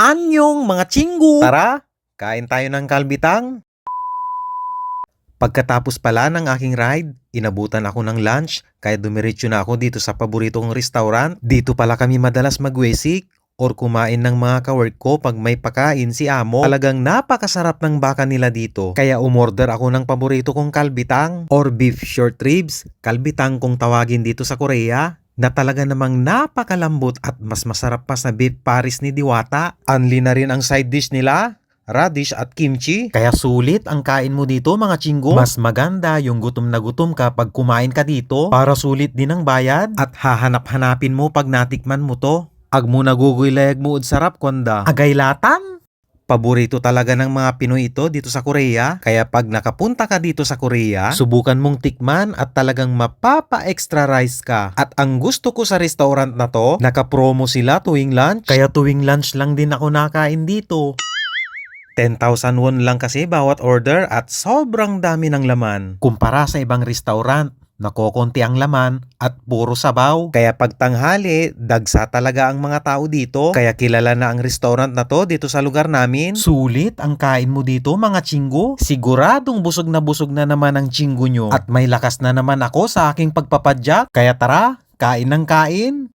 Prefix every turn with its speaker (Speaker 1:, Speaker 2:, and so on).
Speaker 1: Anyong mga chinggu! Tara, kain tayo ng kalbitang. Pagkatapos pala ng aking ride, inabutan ako ng lunch kaya dumiretso na ako dito sa paboritong restaurant. Dito pala kami madalas magwesik or kumain ng mga kawork ko pag may pakain si Amo. Talagang napakasarap ng baka nila dito. Kaya umorder ako ng paborito kong kalbitang or beef short ribs. Kalbitang kung tawagin dito sa Korea na talaga namang napakalambot at mas masarap pa sa beef paris ni Diwata. Unli na rin ang side dish nila, radish at kimchi. Kaya sulit ang kain mo dito mga chinggo. Mas maganda yung gutom na gutom ka pag kumain ka dito para sulit din ang bayad. At hahanap-hanapin mo pag natikman mo to. Ag mo nagugulayag mo sarap konda. Agay latan? Paborito talaga ng mga Pinoy ito dito sa Korea. Kaya pag nakapunta ka dito sa Korea, subukan mong tikman at talagang mapapa-extra rice ka. At ang gusto ko sa restaurant na to, naka-promo sila tuwing lunch. Kaya tuwing lunch lang din ako nakain dito. 10,000 won lang kasi bawat order at sobrang dami ng laman. Kumpara sa ibang restaurant, nakokonti ang laman at puro sabaw. Kaya pag tanghali, dagsa talaga ang mga tao dito. Kaya kilala na ang restaurant na to dito sa lugar namin. Sulit ang kain mo dito mga chinggo. Siguradong busog na busog na naman ang chinggo nyo. At may lakas na naman ako sa aking pagpapadyak. Kaya tara, kain ng kain.